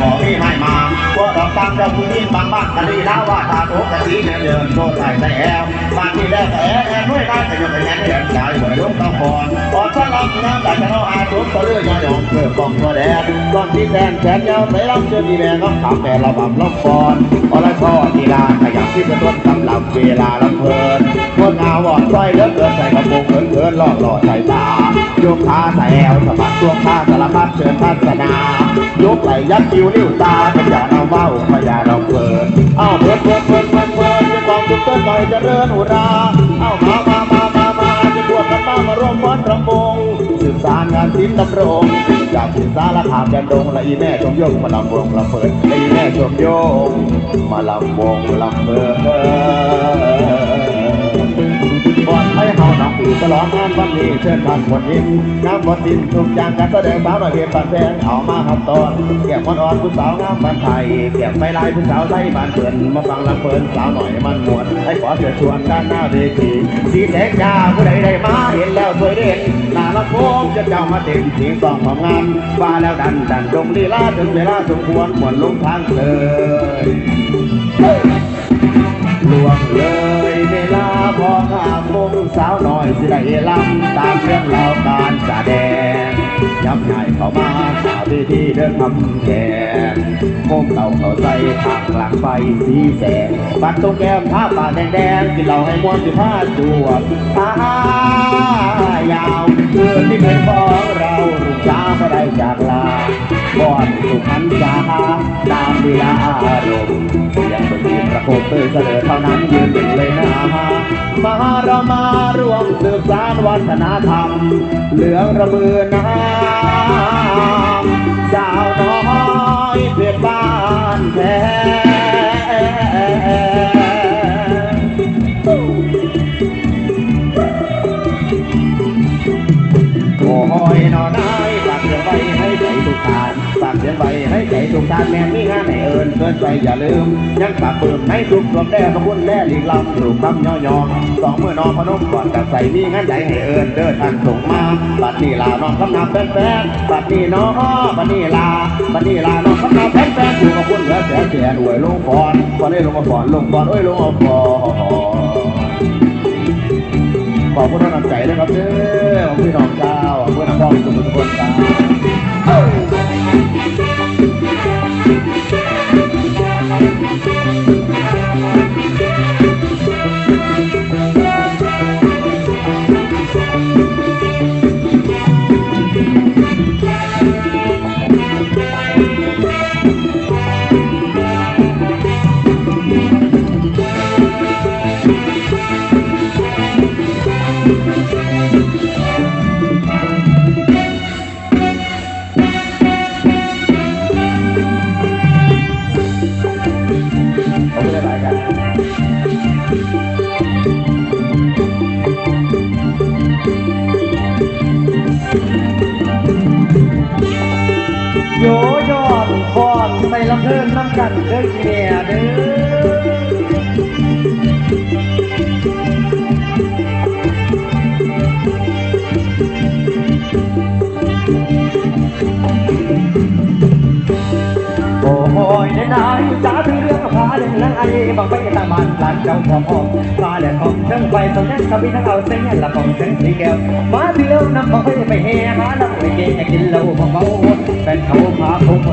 บอกพี่ให้มาพวกเราฟังเราคุณยิ่งบางบ้านกันดีแล้วว่าตาโตกะสีเนี่ยเดินโตใส่แต่แอวบ้านที่แล้วแต่แอแอนด้วยได้แต่ยังเป็นแอนเดินใจเหมือนลูกตะพรอดสลับน้ำแต่จะเอาอาทุกตัวเรื่องยอยองเพื่อกองตัวแดงก้อนที่แดงแสนยาวไปรับเชิญดีแดงก็ขับแต่ระบำล็อกฟอนอรชอกีฬาขยับที่จะต้นกำลังเวลาลำเพลินพวกงาวอดสร้อยเลือเกินใส่กระโปรงเขินเขินลอกหล่อใส่ตาโยกขาใส่แอวสะบัดช่วขาสารพัดเชิญทัศนา ยกไหลยัดคิ้วนิ้วตาเป็อย่าเอาเบ้าพยาเราเพลินเอ้าเพลินเพลินเพลินเพลินเพลินจะกองจุดต้นหน่อยจะเริญหุราเอ้ามามามามามาจะบวชกันมามาร่วมวัดรำวงสืบสานงานศิลป์ดำรงจากศึกษาละขามแดนดงละอีแม่ชมโยงมาลำวงลำเพลินละอีแม่ชมโยงมาลำวงลำเพลิน ก่อนให้เฮาหนังปีฉลองงานวันนี้เชิญท่านวันนี้งามวันดินทุกอย่างการแสดงสาวหน่ยเพลงปันแพงเอามาทำตอนเกี่ยวมันอ่อนผู้สาวงามบันไทยเกี่ยวไม่ลายผู้สาวไทยบ้านเปิ่นมาฟังลำเพลินสาวหน่อยมันมวนให้ขอเชิญชวนด้านหน้าเวทีสีแดงยาผู้ใดได้มาเห็นแล้วสวยเด่นหน้าละโค้งจะเจ้ามาเต็มเสียงกองของงานว่าแล้วดันดันตรงลีลาจนเวลาสมควรหมวนลงทางเลยลวงเลย สาวน้อยสิได้ลำตามเรื่องราวการแสดงยับใหญ่เข้ามาสาวที่ที่เดินทำแกงโค้งเต่าเขาใส่ทางกลางไฟสีแสงปัดตรงแก้มผ้าป่าแดงแดงกินเหล้าให้มวนสิผ้าจวบตายาวเพื่อนที่เป็นของเราลูกจ้าก็ได้จากลาบ่อนสุขันจาตามเวลาอารมณ์เสียงดนตรีประโคมเตยเสนอเท่านั้นยืนหนึ่งเลยนะมาเรามาร่วมสืบสานวัฒนธรรม เหลืองระเบือน้ำสาวน้อยเพื่อนบ้านแท้ียงไว้ให้ใจทุกทานแม่มีงานให้เอิญเกินไปอย่าลืม ยังฝากเปิมให้ทุกรวมแด่ขบุญแล่หลีกลำถูกคำย่อยอสองเมื่อนอนพนมก่อนกับใส่มีงานใหญ่ให้เอิญเดินทางส่งมาบัดนี้ลาน้องคำนับแฟนๆบัดนี้น้องบัดนี้ลาบัดนี้ลาน้องคำนับแฟนๆอยู่กับคุณเหลือแสนแสนอวยลงฟอนฟอนได้ลงมาฟอนลงฟอนโอ้ยลงเอาฟอนขอบคุณทุกกำลังใจนะครับเด้อขอบคุณพี่น้องเจ้าขอบคุณน้องพ่อทุกคนทุกคนครับ ข โยยอดคอนใส่ลำเพิ่นน้ำกันเด้อเมียเด้อโอ้ยในนายจ้าถึงเรื่อง พาเดินลังไอ้บังไปตามบ้านหลานเจ้าของห้องพาเดินของเชิงไปสมนั้นทวีทั้งเอาเส้นละของเชิงสีแก้วมาเที่ยวน้ำไปไปเฮหาน้ำไปเกยกินเหล้าเมาเป็นเขาพาเขาค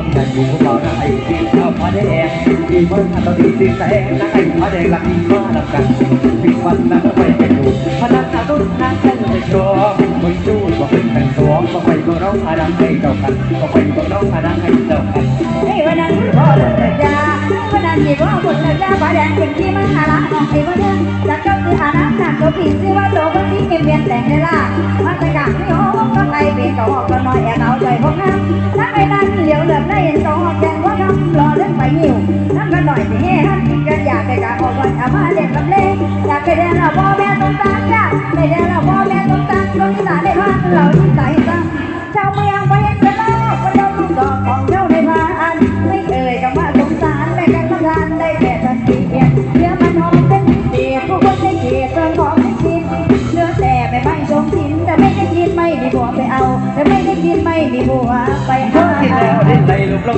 วันนั้นที่พ่อหมดสัญญาฟ้าแดงเป็นที่มันหาละน้องไอ้วันนึงจากเจ้าคืออาน้ำจากตัวผีชื่อว่าโตคนที่เก็บเพียนแต่งได้ล่ะมาตะกางที่ห้องก็ไอเปลี่ยนก็ออกก็น้อยแอบเอาใจพวกนั้นนักไอ้นั้นเหลียวเหลือบได้เห็นสองแกงว่าทำรอเรื่องไปหิวนั่นก็หน่อยสิเฮ้ฮันกินกันอยากไปกางออกวันอามาเด็กกับเล่อยากไปเรียนเราพ่อแม่สงสารจ้าไปเรียนเราพ่อแม่สงสารตรงนี้หลานได้พาเราที่ใจซ้ำชาวเมือง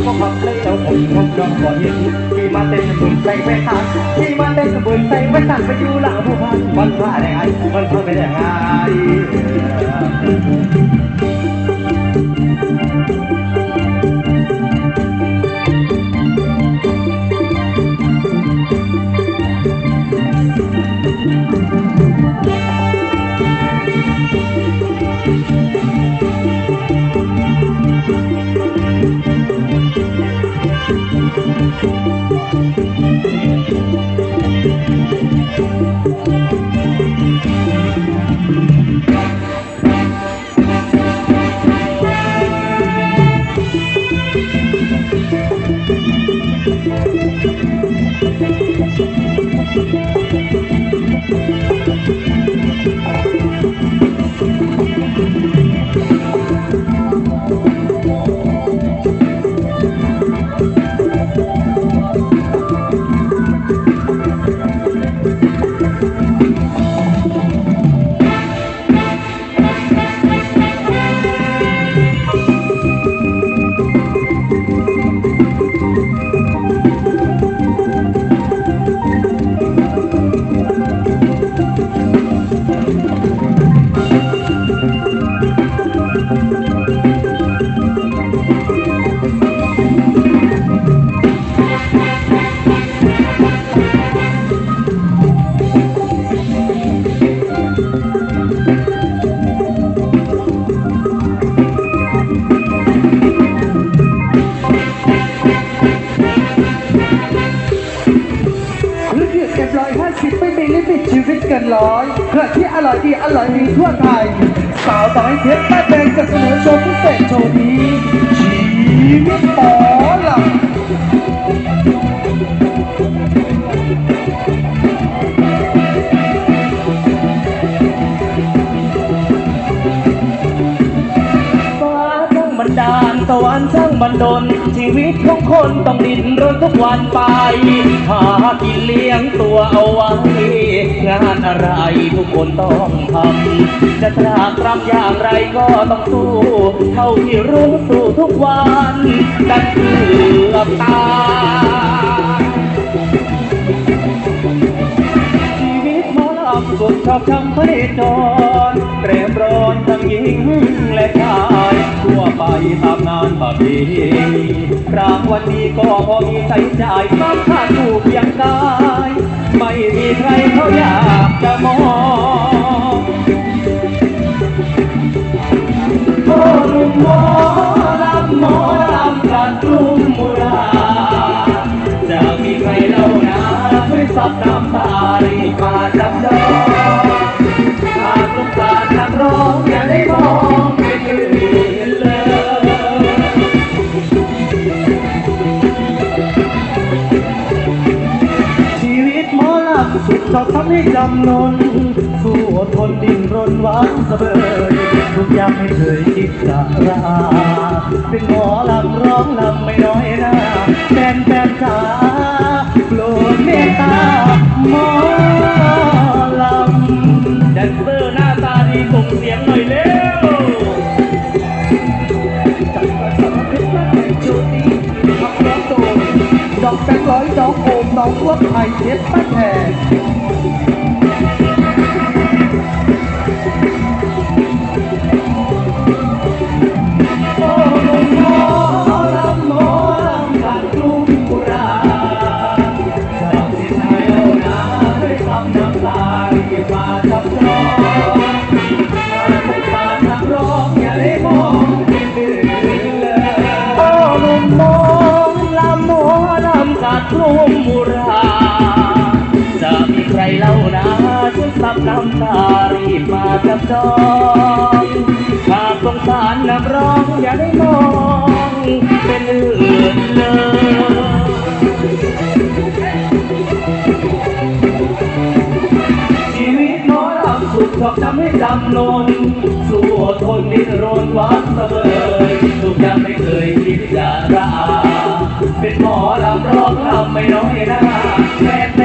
ก็ขับเลยเราผมงงน้องบ่เย็นที่มาเต้นกระบืนใส่ไว้ทางที่มาเต้นกระบืนใส่ไว้ทางไปอยู่หลังผู้พันมันว่าได้ไงมันทำไม่ได้ไง เกินร้อยเพื่อที่อร่อยดีอร่อยดีทั่วไทย สาวน้อยเพชรบ้านแดงจะเสนอโชว์พิเศษโชว์นี้ชีวิตหมอลำฟ้าช่างบันดาลสวรรค์ช่างบันดล วิตของคนต้องดิ้นรนทุกวันไป หากินเลี้ยงตัวเอาไว้ งานอะไรทุกคนต้องทำ จะตรากตรำอย่างไรก็ต้องสู้ เท่าที่รู้สู้ทุกวันกันเกือบตายชีวิตหมอลำสุดชอบทำให้จรเตรียมร้อนทั้งหญิงและชาย ทั่วไปตามงานประเพณีรางวันนี้ก็พอมีใช้จ่ายซ้ำค่าถูกอย่างกาย ไม่มีใครเขาอยากจะมองโอ้หนุ่มหมอลำหมอลำกันรุ่มมุราจะมีใครเล่านะช่วยซับน้ำตารีมาจับจอง ทำให้จำนนสู้อดทนดิ้นรนหวานเสบยทุกอย่างไม่เคยคิดจะราเป็นหมอลำร้องลำไม่น้อยหน้าแฟนแฟนๆขาโปรดเมตตาหมอลำแดนเซอร์หน้าตาดีส่งเสียงหน่อยเร็วจัดมาสารพัดมาแต่งชุดนี้ขับรถโดนดอกแบงร้อยดอกโอมดอกวัวไทยเย็บป้าแทน น้ำตารีบมาจับจองหากสงสารนักร้องอย่าได้มองเป็นอื่นเลยชีวิตหมอลำสุดชอบทำให้จำนนสู้อดทนดิ้นรนวังเสมอทุกอย่างไม่เคยคิดจะราเป็นหมอลำร้องลำไม่น้อยน้าแฟนแฟ